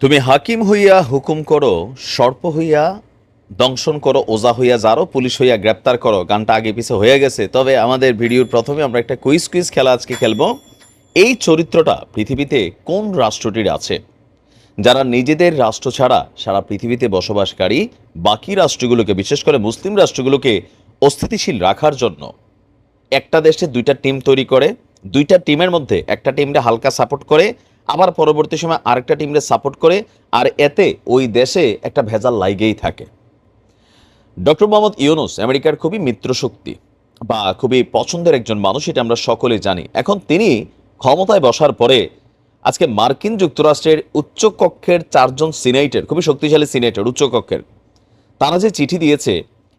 তুমি হাকিম হইয়া হুকুম করো, সর্প হইয়া দংশন করো, ওজা হইয়া যারো পুলিশ হইয়া গ্রেপ্তার করো। গানটা আগে পিছে হয়ে গেছে। তবে আমাদের ভিডিওর প্রথমে আমরা একটা কুইজ কুইজ খেলা আজকে খেলব। এই চরিত্রটা পৃথিবীতে কোন রাষ্ট্রটির আছে? যারা নিজেদের রাষ্ট্র ছাড়া সারা পৃথিবীতে বসবাসকারী, বাকি রাষ্ট্রগুলোকে, বিশেষ করে মুসলিম রাষ্ট্রগুলোকে অস্থিতিশীল রাখার জন্য একটা দেশে দুইটা টিম তৈরি করে, দুইটা টিমের মধ্যে একটা টিমরে হালকা সাপোর্ট করে আবার পরবর্তী সময় আরেকটা টিমরে সাপোর্ট করে, আর এতে ওই দেশে একটা ভেজাল লাইগেই থাকে। ডক্টর মোহাম্মদ ইউনুস আমেরিকার খুবই মিত্রশক্তি বা খুবই পছন্দের একজন মানুষ, এটা আমরা সকলে জানি। এখন তিনি ক্ষমতায় বসার পরে আজকে মার্কিন যুক্তরাষ্ট্রের উচ্চ কক্ষের চারজন সিনেটের, খুবই শক্তিশালী সিনেটর, উচ্চ কক্ষের, তারা যে চিঠি দিয়েছে,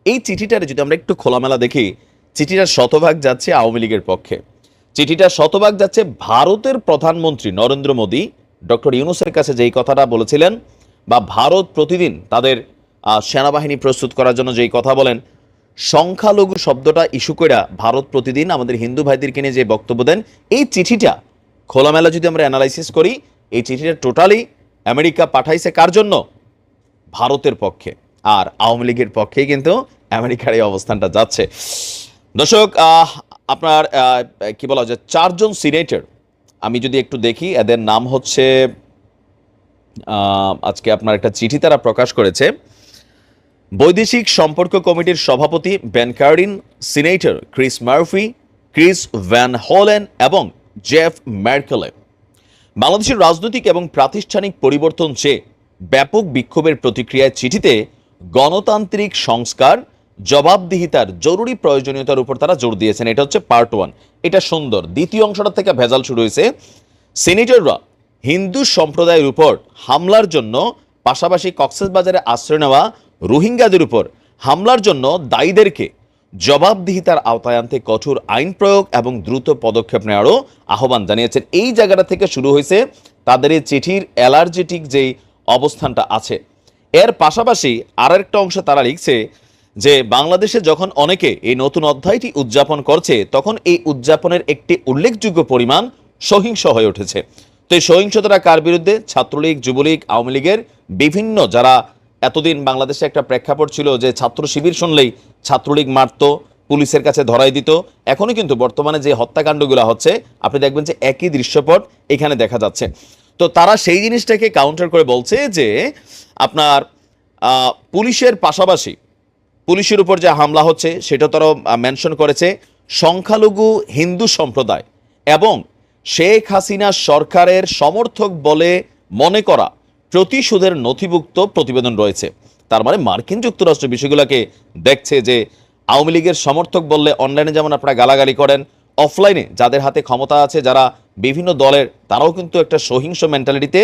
এই চিঠিটার যদি আমরা একটু খোলামেলা দেখি, চিঠিটার শতভাগ যাচ্ছে আওয়ামী লীগের পক্ষে। চিঠিটা শতভাগ যাচ্ছে ভারতের প্রধানমন্ত্রী নরেন্দ্র মোদী। ডক্টর ইউনুসের কাছে যেই কথাটা বলেছিলেন বা ভারত প্রতিদিন তাদের সেনাবাহিনী প্রস্তুত করার জন্য যেই কথা বলেন, সংখ্যালঘু শব্দটা ইস্যু কইরা ভারত প্রতিদিন আমাদের হিন্দু ভাইদেরকে নিয়ে যে বক্তব্য দেন, এই চিঠিটা খোলামেলা যদি আমরা অ্যানালাইসিস করি, এই চিঠিটা টোটালি আমেরিকা পাঠাইছে কার জন্য? ভারতের পক্ষে। আর আওয়ামী লীগের পক্ষেই কিন্তু আমেরিকার এই অবস্থানটা যাচ্ছে। দর্শক আপনার কি বলা যায়, চারজন সিনেটর। আমি যদি একটু দেখি, এদের নাম হচ্ছে আজকে আপনার একটা চিঠি তারা প্রকাশ করেছে। বৈদেশিক সম্পর্ক কমিটির সভাপতি Ben Cardin, senator Chris Murphy, Chris Van Hollen এবং জেফ ম্যার্কেলে। বাংলাদেশের রাজনৈতিক এবং প্রাতিষ্ঠানিক পরিবর্তন চেয়ে ব্যাপক বিক্ষোভের প্রতিক্রিয়ায় চিঠিতে গণতান্ত্রিক সংস্কার জবাবদিহিতার জরুরি প্রয়োজনীয়তার উপর তারা জোর দিয়েছেন। এটা হচ্ছে পার্ট ওয়ান এটা সুন্দর। দ্বিতীয় অংশটা থেকে ভেজাল শুরু হয়েছে। সিনেটররা হিন্দু সম্প্রদায়ের উপর হামলার জন্য, পাশাপাশি কক্সবাজারে আশ্রয় নেওয়া রোহিঙ্গাদের উপর হামলার জন্য দায়ীদেরকে জবাবদিহিতার আওতায় আনতে কঠোর আইন প্রয়োগ এবং দ্রুত পদক্ষেপ নেওয়ারও আহ্বান জানিয়েছেন। এই জায়গাটা থেকে শুরু হয়েছে তাদের এই চিঠির অ্যালার্জেটিক যেই অবস্থানটা আছে। এর পাশাপাশি আর একটা অংশ তারা লিখছে যে বাংলাদেশে যখন অনেকে এই নতুন অধ্যায়টি উদযাপন করছে, তখন এই উদযাপনের একটি উল্লেখযোগ্য পরিমাণ সহিংস হয়ে উঠেছে। তো এই সহিংসতাটা কার বিরুদ্ধে? ছাত্রলীগ, যুবলীগ, আওয়ামী লীগের বিভিন্ন যারা এতদিন বাংলাদেশে একটা প্রেক্ষাপট ছিল যে ছাত্র শিবির শুনলেই ছাত্রলীগ মারতো, পুলিশের কাছে ধরাই দিত, এখনও কিন্তু বর্তমানে যে হত্যাকাণ্ডগুলো হচ্ছে, আপনি দেখবেন যে একই দৃশ্যপট এখানে দেখা যাচ্ছে। তো তারা সেই জিনিসটাকে কাউন্টার করে বলছে যে আপনার পুলিশের পাশাপাশি পুলিশের উপর যে হামলা হচ্ছে, সেটা তারা মেনশন করেছে। সংখ্যালঘু হিন্দু সম্প্রদায় এবং শেখ হাসিনা সরকারের সমর্থক বলে মনে করা প্রতিশোধের নথিভুক্ত প্রতিবেদন রয়েছে। তার মানে মার্কিন যুক্তরাষ্ট্র বিষয়গুলোকে দেখছে যে আওয়ামী লীগের সমর্থক বললে অনলাইনে যেমন আপনারা গালাগালি করেন, অফলাইনে যাদের হাতে ক্ষমতা আছে, যারা বিভিন্ন দলের, তারাও কিন্তু একটা সহিংস মেন্টালিটিতে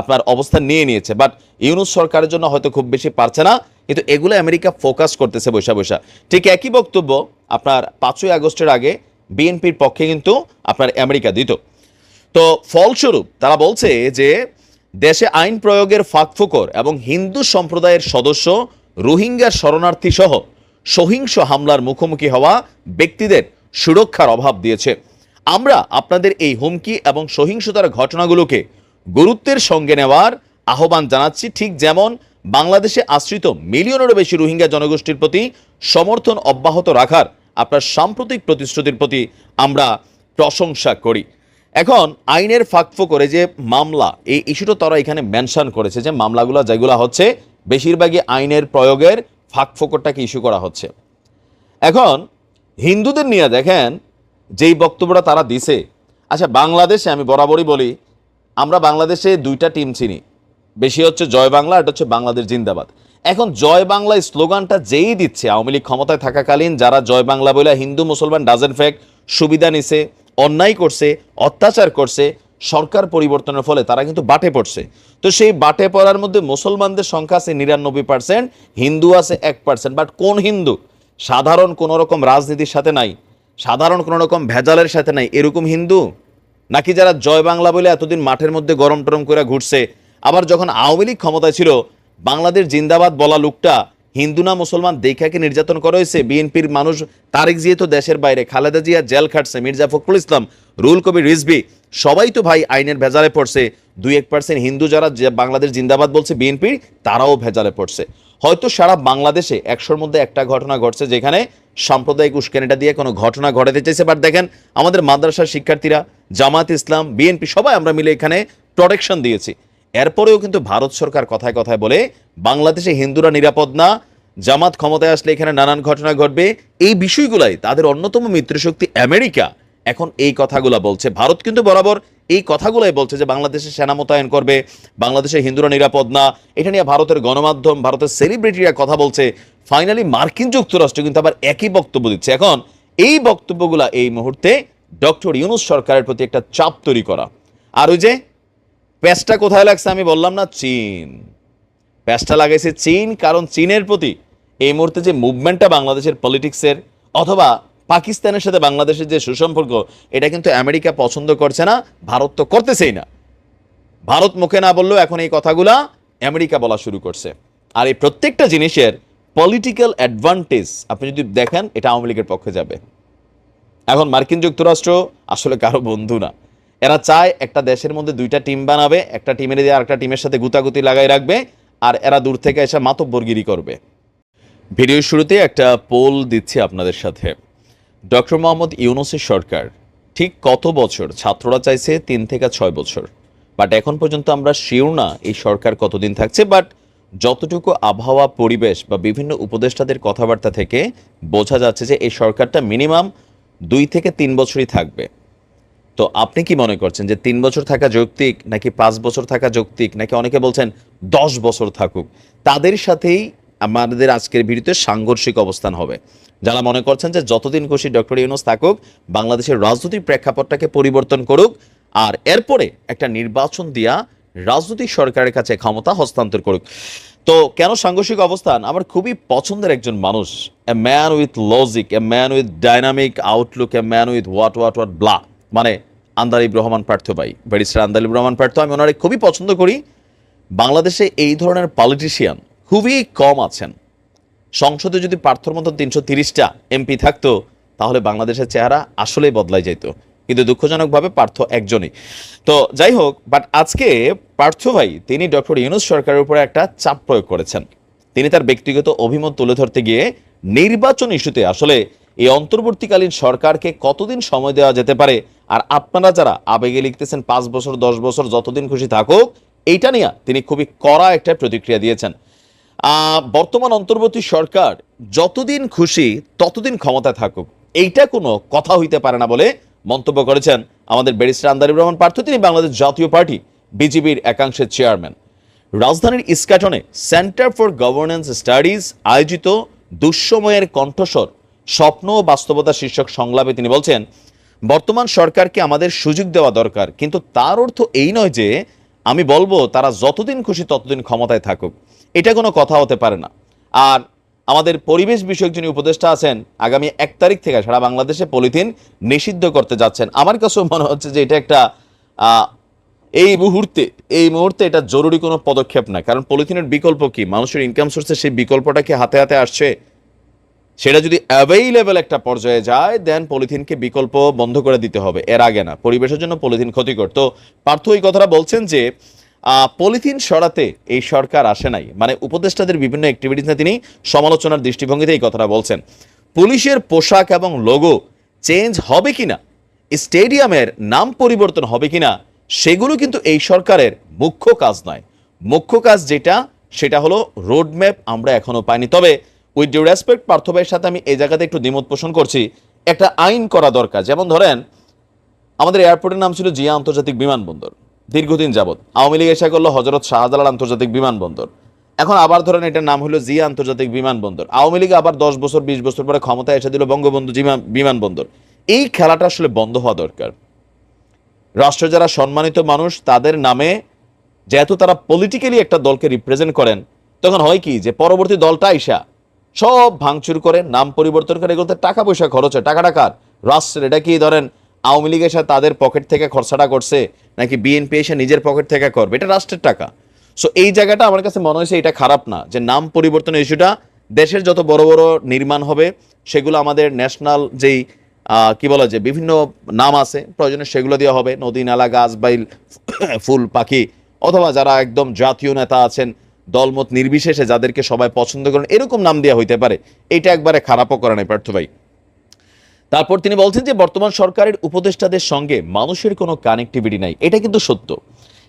আপনার অবস্থান নিয়ে নিয়েছে। বাট ইউনুস সরকারের জন্য হয়তো খুব বেশি পারছে না। কিন্তু এগুলো আমেরিকা ফোকাস করতেছে বৈশা বৈশা। ঠিক একই বক্তব্য আপনার পাঁচই আগস্টের আগে বিএনপির পক্ষে কিন্তু আপনার আমেরিকা দিত। তো ফলস্বরূপ তারা বলছে যে দেশে আইন প্রয়োগের ফাঁকফোকর এবং হিন্দু সম্প্রদায়ের সদস্য রোহিঙ্গা শরণার্থী সহ সহিংস হামলার মুখোমুখি হওয়া ব্যক্তিদের সুরক্ষার অভাব দিয়েছে। আমরা আপনাদের এই হুমকি এবং সহিংসতার ঘটনাগুলোকে গুরুত্বের সঙ্গে নেওয়ার আহ্বান জানাচ্ছি, ঠিক যেমন বাংলাদেশে আশ্রিত মিলিয়নেরও বেশি রোহিঙ্গা জনগোষ্ঠীর প্রতি সমর্থন অব্যাহত রাখার আপনার সাম্প্রতিক প্রতিশ্রুতির প্রতি আমরা প্রশংসা করি। এখন আইনের ফাঁকফো করে যে মামলা, এই ইস্যুটা তারা এখানে মেনশন করেছে যে মামলাগুলো যেগুলো হচ্ছে, বেশিরভাগই আইনের প্রয়োগের ফাঁকফোকরটাকে ইস্যু করা হচ্ছে। এখন হিন্দুদের নিয়ে দেখেন, যেই বক্তব্যটা তারা দিছে আচ্ছা বাংলাদেশে আমি বরাবরই বলি, আমরা বাংলাদেশে দুইটা টিম চিনি। বেশি হচ্ছে জয় বাংলা, এটা হচ্ছে বাংলাদেশ জিন্দাবাদ। এখন জয় বাংলা স্লোগানটা যেই দিচ্ছে, আওয়ামী লীগ ক্ষমতায় থাকাকালীন যারা জয় বাংলা বলে হিন্দু, মুসলমান ডাজেন ফ্যাক্ট সুবিধা নিছে, অন্যায় করছে, অত্যাচার করছে, সরকার পরিবর্তনের ফলে তারা কিন্তু বাটে পড়ছে। তো সেই বাটে পড়ার মধ্যে মুসলমানদের সংখ্যা আছে নিরানব্বই পার্সেন্ট হিন্দু আছে এক পার্সেন্ট বাট কোন হিন্দু? সাধারণ কোনো রকম রাজনীতির সাথে নাই, সাধারণ কোনো রকম ভেজালের সাথে নাই, এরকম হিন্দু? নাকি যারা জয় বাংলা বলে এতদিন মাঠের মধ্যে গরম টরম করে ঘুরছে আবার যখন আওয়ামী লীগ ক্ষমতায় ছিল, বাংলাদেশ জিন্দাবাদ বলা লোকটা হিন্দু না মুসলমান দেখাকে নির্যাতন করা হয়েছে। বিএনপির মানুষ তারেক জিয়া তো দেশের বাইরে, খালেদা জিয়া জেল খাটছে, মির্জা ফখরুল ইসলাম, রুল কবির রিজবি সবাই তো ভাই আইনের ভেজালে পড়ছে। দুই এক পার্সেন্ট হিন্দু যারা বাংলাদেশ জিন্দাবাদ বলছে বিএনপির তারাও ভেজালে পড়ছে। হয়তো সারা বাংলাদেশে একশোর মধ্যে একটা ঘটনা ঘটছে যেখানে সাম্প্রদায়িক উস্কানিটা দিয়ে কোনো ঘটনা ঘটাতে চাইছে। বাট দেখেন, আমাদের মাদ্রাসার শিক্ষার্থীরা জামাত ইসলাম, বিএনপি, সবাই আমরা মিলে এখানে প্রোটেকশন দিয়েছি। এরপরেও কিন্তু ভারত সরকার কথায় কথায় বলে, বাংলাদেশে হিন্দুরা নিরাপদ না, জামাত ক্ষমতায় আসলে এখানে নানান ঘটনা ঘটবে। এই বিষয়গুলাই তাদের অন্যতম মিত্রশক্তি আমেরিকা এখন এই কথাগুলা বলছে। ভারত কিন্তু বরাবর এই কথাগুলাই বলছে যে বাংলাদেশে সেনা মোতায়েন করবে, বাংলাদেশে হিন্দুরা নিরাপদ না। এটা নিয়ে ভারতের গণমাধ্যম, ভারতের সেলিব্রিটিরা কথা বলছে। ফাইনালি মার্কিন যুক্তরাষ্ট্র কিন্তু আবার একই বক্তব্য দিচ্ছে। এখন এই বক্তব্যগুলা এই মুহূর্তে ডক্টর ইউনুস সরকারের প্রতি একটা চাপ তৈরি করা। আর ওই যে প্যাচটা কোথায় লাগছে আমি বললাম না, চীন। প্যাচটা লাগাইছে চীন, কারণ চীনের প্রতি এই মুহূর্তে যে মুভমেন্টটা বাংলাদেশের পলিটিক্সের অথবা পাকিস্তানের সাথে বাংলাদেশের যে সুসম্পর্ক, এটা কিন্তু আমেরিকা পছন্দ করছে না, ভারত তো করতেছেই না। ভারত মুখে না বললেও এখন এই কথাগুলা আমেরিকা বলা শুরু করছে। আর এই প্রত্যেকটা জিনিসের পলিটিক্যাল অ্যাডভান্টেজ আপনি যদি দেখেন, এটা আওয়ামী লীগের পক্ষে যাবে। এখন মার্কিন যুক্তরাষ্ট্র আসলে কারও বন্ধু না। এরা চায় একটা দেশের মধ্যে দুইটা টিম বানাবে, একটা টিমের দিয়ে আরেকটা টিমের সাথে গুতাগুতি লাগাই রাখবে, আর এরা দূর থেকে এসে মাতব্বরগিরি করবে। ভিডিওর শুরুতে একটা পোল দিচ্ছি আপনাদের সাথে। ডক্টর মোহাম্মদ ইউনুসের সরকার, ঠিক কত বছর? ছাত্ররা চাইছে তিন থেকে ছয় বছর। বাট এখন পর্যন্ত আমরা শিওর না এই সরকার কতদিন থাকছে, বাট যতটুকু আবহাওয়া, পরিবেশ বা বিভিন্ন উপদেষ্টাদের কথাবার্তা থেকে বোঝা যাচ্ছে যে এই সরকারটা মিনিমাম দুই থেকে তিন বছরই থাকবে। তো আপনি কি মনে করছেন যে তিন বছর থাকা যৌক্তিক নাকি পাঁচ বছর থাকা যৌক্তিক? নাকি অনেকে বলছেন দশ বছর থাকুক? তাদের সাথেই আমাদের আজকের ভিডিওতে সাংঘর্ষিক অবস্থান হবে। যারা মনে করছেন যে যতদিন খুশি ডক্টর ইউনুস থাকুক, বাংলাদেশের রাজনৈতিক প্রেক্ষাপটটাকে পরিবর্তন করুক, আর এরপরে একটা নির্বাচন দিয়া রাজনৈতিক সরকারের কাছে ক্ষমতা হস্তান্তর করুক। তো কেন সাংঘর্ষিক অবস্থান? আমার খুবই পছন্দের একজন মানুষ a man with logic a man with dynamic outlook a man with what what what blah মানে আন্দালিব রহমান পার্থ ভাই, ব্যারিস্টার আন্দালিব রহমান পার্থ। আমি ওনারে খুবই পছন্দ করি। বাংলাদেশে এই ধরনের পলিটিশিয়ান খুবই কম আছেন। সংসদে যদি পার্থর মতো তিনশো তিরিশটা এমপি থাকতো, তাহলে বাংলাদেশের চেহারা আসলেই বদলাই যেত কিন্তু দুঃখজনকভাবে পার্থ একজনই। তো যাই হোক বাট আজকে পার্থ ভাই, তিনি ডক্টর ইউনুস সরকারের উপরে একটা চাপ প্রয়োগ করেছেন। তিনি তার ব্যক্তিগত অভিমত তুলে ধরতে গিয়ে নির্বাচন ইস্যুতে আসলে এই অন্তর্বর্তীকালীন সরকারকে কতদিন সময় দেওয়া যেতে পারে? আর আপনারা যারা আবেগে লিখতেছেন পাঁচ বছর, দশ বছর, যতদিন খুশি থাকুক, এইটা নিয়ে তিনি খুবই কড়া একটা প্রতিক্রিয়া দিয়েছেন। বর্তমান অন্তর্বর্তী সরকার যতদিন খুশি ততদিন ক্ষমতায় থাকুক। এইটা কোনো কথা হইতে পারে না বলে মন্তব্য করেছেন আমাদের ব্যারিস্টার আন্দারিব রহমান পার্থ, তিনি বাংলাদেশ জাতীয় পার্টি বিজিবির একাংশের চেয়ারম্যান। রাজধানীর ইস্কাটনে সেন্টার ফর গভর্নেন্স স্টাডিজ আয়োজিত দুঃসময়ের কণ্ঠস্বর স্বপ্ন ও বাস্তবতা শীর্ষক সংলাপে তিনি বলছেন, বর্তমান সরকারকে আমাদের সুযোগ দেওয়া দরকার, কিন্তু তার অর্থ এই নয় যে আমি বলব তারা যতদিন খুশি ততদিন ক্ষমতায় থাকুক। এটা কোনো কথা হতে পারে না। আর আমাদের পরিবেশ বিষয়ক যিনি উপদেষ্টা আছেন, আগামী এক তারিখ থেকে সারা বাংলাদেশে পলিথিন নিষিদ্ধ করতে যাচ্ছেন। আমার কাছেও মনে হচ্ছে যে এটা একটা এই মুহূর্তে এই মুহূর্তে এটা জরুরি কোনো পদক্ষেপ না। কারণ পলিথিনের বিকল্প কি? মানুষের ইনকাম সোর্সে সেই বিকল্পটা কি হাতে হাতে আসছে? সেটা যদি অ্যাভেইলেবল একটা পর্যায়ে যায় দেন পলিথিনকে বিকল্প বন্ধ করে দিতে হবে। এর আগে না, পরিবেশের জন্য পলিথিন ক্ষতিকর। তো পার্থ এই কথাটা বলছেন যে পলিথিন সরাতে এই সরকার আসে নাই। মানে উপদেষ্টাদের বিভিন্ন অ্যাক্টিভিটিস তিনি সমালোচনার দৃষ্টিভঙ্গিতে এই কথাটা বলছেন। পুলিশের পোশাক এবং লোগো চেঞ্জ হবে কিনা, স্টেডিয়ামের নাম পরিবর্তন হবে কিনা, সেগুলো কিন্তু এই সরকারের মুখ্য কাজ নয়। মুখ্য কাজ যেটা, সেটা হলো রোডম্যাপ আমরা এখনও পাইনি। তবে উইথ ডিউ রেসপেক্ট পার্থ ভাইয়ের সাথে আমি এই জায়গাতে একটু দ্বিমত পোষণ করছি। একটা আইন করা দরকার। যেমন ধরেন, আমাদের এয়ারপোর্টের নাম ছিল জিয়া আন্তর্জাতিক বিমানবন্দর। দীর্ঘদিন যাবত আওয়ামী লীগ এসে করল হজরত শাহজালাল আন্তর্জাতিক বিমানবন্দর। এখন আবার ধরেন এটার নাম হলো জিয়া আন্তর্জাতিক বিমানবন্দর। আওয়ামী লীগ আবার দশ বছর, বিশ বছর পরে ক্ষমতায় এসে দিল বঙ্গবন্ধু বিমানবন্দর। এই খেলাটা আসলে বন্ধ হওয়া দরকার। রাষ্ট্র যারা সম্মানিত মানুষ, তাদের নামে যেহেতু তারা পলিটিক্যালি একটা দলকে রিপ্রেজেন্ট করেন, তখন হয় কি যে পরবর্তী দলটা আইসা সব ভাঙচুর করে, নাম পরিবর্তন করে এগুলোতে টাকা পয়সা খরচ হয়। টাকা টাকার রাষ্ট্রের। এটা কি ধরেন, আওয়ামী লীগ এসে তাদের পকেট থেকে খরচাটা করছে, নাকি বিএনপি এসে নিজের পকেট থেকে করবে? এটা রাষ্ট্রের টাকা। সো এই জায়গাটা আমার কাছে মনে হয়েছে এটা খারাপ না, যে নাম পরিবর্তনের ইস্যুটা দেশের যত বড় বড় নির্মাণ হবে, সেগুলো আমাদের ন্যাশনাল যেই কি বলা যায় বিভিন্ন নাম আছে, প্রয়োজনে সেগুলো দেওয়া হবে। নদী, নালা, গাছ, বাইল, ফুল, পাখি, অথবা যারা একদম জাতীয় নেতা আছেন দলমত নির্বিশেষে যাদেরকে সবাই পছন্দ করেন, এরকম নাম দেওয়া হইতে পারে। এটা একবারে খারাপও করে নাই, পার্থ ভাই। তারপর তিনি বলছেন যে, বর্তমান সরকারের উপদেষ্টাদের সঙ্গে মানুষের কোনো কানেক্টিভিটি নাই। এটা কিন্তু সত্য।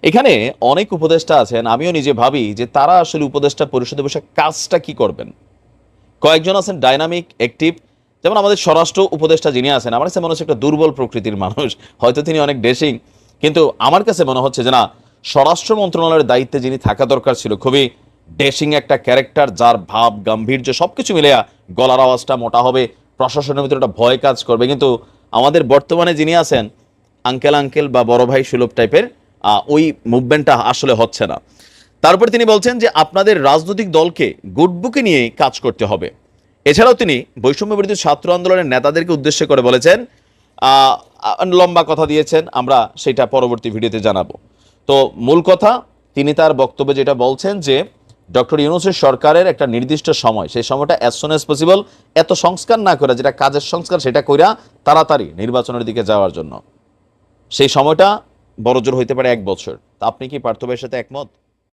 এখানে অনেক উপদেষ্টা আছেন, আমিও নিজে ভাবি যে, তারা আসলে উপদেষ্টা পরিষদে বসে কাজটা কি করবেন? কয়েকজন আছেন ডাইনামিক অ্যাক্টিভ যেমন আমাদের স্বরাষ্ট্র উপদেষ্টা যিনি আছেন, আমার কাছে মনে হচ্ছে একটা দুর্বল প্রকৃতির মানুষ। হয়তো তিনি অনেক ড্রেসিং কিন্তু আমার কাছে মনে হচ্ছে যে, না স্বরাষ্ট্র মন্ত্রণালয়ের দায়িত্বে যিনি থাকা দরকার ছিল, খুবই ডেসিং একটা ক্যারেক্টার, যার ভাব, গাম্ভীর্য সব কিছু মিলে গলার আওয়াজটা মোটা হবে, প্রশাসনের ভিতরে একটা ভয় কাজ করবে। কিন্তু আমাদের বর্তমানে যিনি আছেন, আঙ্কেল আঙ্কেল বা বড় ভাই সুলভ টাইপের ওই মুভমেন্টটা আসলে হচ্ছে না। তারপর তিনি বলছেন যে, আপনাদের রাজনৈতিক দলকে গুডবুকে নিয়ে কাজ করতে হবে। এছাড়াও তিনি বৈষম্য বিরোধী ছাত্র আন্দোলনের নেতাদেরকে উদ্দেশ্য করে বলেছেন লম্বা কথা দিয়েছেন, আমরা সেটা পরবর্তী ভিডিওতে জানাব। তো মূল কথা, তিনি তার বক্তব্যে যেটা বলছেন যে, ডক্টর ইউনুসের সরকারের একটা নির্দিষ্ট সময়, সেই সময়টা অ্যাজ সুন অ্যাজ পসিবল এত সংস্কার না করে, যেটা কাজের সংস্কার, সেটা কইরা তাড়াতাড়ি নির্বাচনের দিকে যাওয়ার জন্য। সেই সময়টা বড়জোর হইতে পারে এক বছর। তা আপনি কি পার্থবের সাথে একমত?